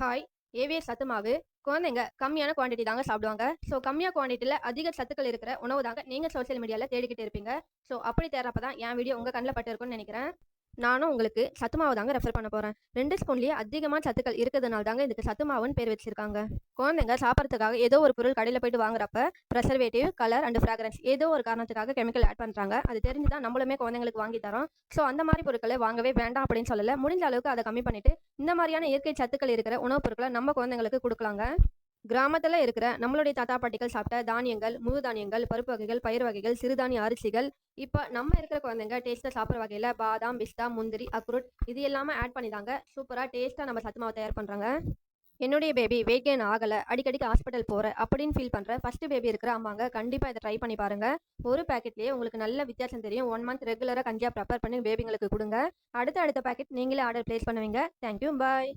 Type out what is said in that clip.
Hi AVS சத்துமாவு. குழந்தைங்க கம்மியான குவான்டிட்டி தாங்க சாப்பிடுவாங்க. ஸோ கம்மியாக குவான்டிட்டியில் அதிக சத்துக்கள் இருக்கிற உணவு தாங்க நீங்கள் சோசியல் மீடியாவில் தேடிக்கிட்டு இருப்பீங்க. ஸோ அப்படி தேடுறப்ப தான் என் வீடியோ உங்கள் கண்ணில் பட்டு இருக்கும்னு நினைக்கிறேன். நானும் உங்களுக்கு சத்துமாவை தாங்க ரெஃபர் பண்ண போகிறேன் ரெண்டு ஸ்பூன்லேயே அதிகமாக சத்துக்கள் இருக்கிறதுனால தாங்க இதுக்கு சத்துமாவுன்னு பேர் வச்சிருக்காங்க. குழந்தைங்க சாப்பிட்றதுக்காக ஏதோ ஒரு பொருள் கடையில் போயிட்டு வாங்குறப்ப ப்ரெசர்வேட்டிவ் கலர் அண்ட் ஃப்ராக்ரன்ஸ் ஏதோ ஒரு காரணத்துக்காக கெமிக்கல் ஆட் பண்ணுறாங்க அது தெரிஞ்சு தான் நம்மளுமே குழந்தைங்களுக்கு வாங்கி தரோம். ஸோ அந்த மாதிரி பொருட்களை வாங்கவே வேண்டாம் அப்படின்னு சொல்லலை. முடிஞ்ச அளவுக்கு அதை கம்மி பண்ணிட்டு இந்த மாதிரியான இயற்கை சத்துக்கள் இருக்கிற உணவுப் பொருட்களை நம்ம குழந்தைங்களுக்கு கொடுக்கலாங்க. கிராமத்தில் இருக்கிற நம்மளுடைய தாத்தா பாட்டிகள் சாப்பிட்ட தானியங்கள் முழு தானியங்கள் பருப்பு வகைகள் பயிர் வகைகள் சிறுதானிய அரிசிகள் இப்போ நம்ம இருக்கிற குழந்தைங்க டேஸ்ட்டாக சாப்பிட்ற வகையில் பாதாம் பிஸ்தா முந்திரி அக்ரூட் இது எல்லாமே ஆட் பண்ணி தாங்க சூப்பராக டேஸ்ட்டாக நம்ம சத்து மாவு தயார் பண்ணுறாங்க என்னுடைய பேபி வெயிட் கெயின் ஆகலை. அடிக்கடிக்கு ஹாஸ்பிட்டல் போகிற அப்படின்னு ஃபீல் பண்ணுற ஃபர்ஸ்ட் பேபி இருக்கிற அம்மாங்க. கண்டிப்பாக இதை ட்ரை பண்ணி பாருங்கள் ஒரு பேக்கெட்லேயே உங்களுக்கு நல்ல வித்தியாசம் தெரியும். ஒன் மந்த் ரெகுலராக கஞ்சியாக ப்ரிப்பேர் பண்ணி பேபிங்களுக்கு கொடுங்க. அடுத்த அடுத்த பேக்கெட் நீங்களே ஆர்டர் ப்ளேஸ் பண்ணுவீங்க. Thank you bye